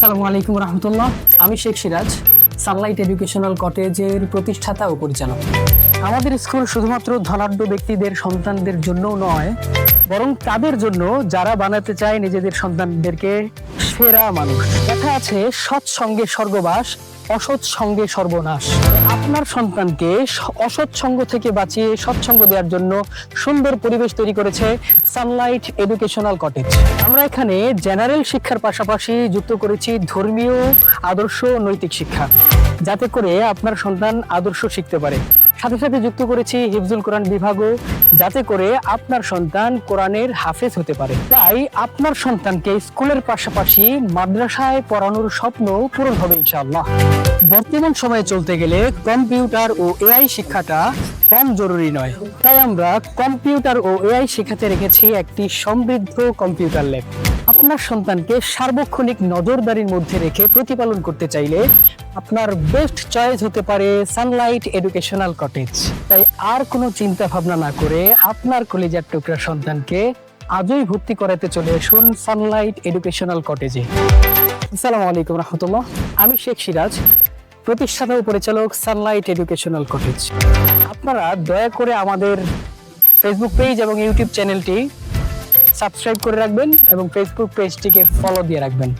আসসালামু আলাইকুম রহমতুল্লাহ। আমি শেখ সিরাজ, সানলাইট এডুকেশনাল কটেজের প্রতিষ্ঠাতা ও পরিচালক। আমাদের স্কুল শুধুমাত্র ধনাঢ্য ব্যক্তিদের সন্তানদের জন্য নয়, বরং তাদের জন্য যারা বানাতে চায় নিজেদের সন্তানদেরকে সেরা মানুষ। দেখা আছে সৎসঙ্গে স্বর্গবাস অসৎ সঙ্গে সর্বনাশ। আপনার সন্তানকে অসৎ সঙ্গ থেকে বাঁচিয়ে সৎসঙ্গ দেওয়ার জন্য সুন্দর পরিবেশ তৈরি করেছে সানলাইট এডুকেশনাল কটেজ আমরা এখানে জেনারেল শিক্ষার পাশাপাশি যুক্ত করেছি ধর্মীয়, আদর্শ নৈতিক শিক্ষা। যাতে করে আপনার সন্তান আদর্শ শিখতে পারে। সাথে সাথে যুক্ত করেছি হিফজুল কোরআন বিভাগও, যাতে করে আপনার সন্তান কোরআনের হাফেজ হতে পারে। তাই আপনার সন্তানকে স্কুলের পাশাপাশি মাদ্রাসায় পড়ানোর স্বপ্ন পূরণ হবে ইনশাআল্লাহ। বর্তমান সময়ে চলতে গেলে কম্পিউটার ও এআই শিক্ষাটা কম জরুরি নয়। তাই আমরা কম্পিউটার ও এআই শেখাতে রেখেছি একটি সমৃদ্ধ কম্পিউটার ল্যাব। আপনার সন্তানকে সার্বক্ষণিক নজরদারির মধ্যে রেখে প্রতিপালন করতে চাইলে আপনার বেস্ট চয়েস হতে পারে সানলাইট এডুকেশনাল কটেজ তাই আর কোনো চিন্তা ভাবনা না করে আপনার কলেজার টুকরা সন্তানকে আজই ভর্তি করাতে চলে আসুন সানলাইট এডুকেশনাল কটেজে আসসালামু আলাইকুম রহমতুল্লাহ। আমি শেখ সিরাজ, প্রতিষ্ঠাতা পরিচালক সানলাইট এডুকেশনাল কটেজ আপনারা দয়া করে আমাদের ফেসবুক পেজ এবং ইউটিউব চ্যানেলটি সাবস্ক্রাইব করে রাখবেন এবং ফেসবুক পেজটিকে ফলো দিয়ে রাখবেন।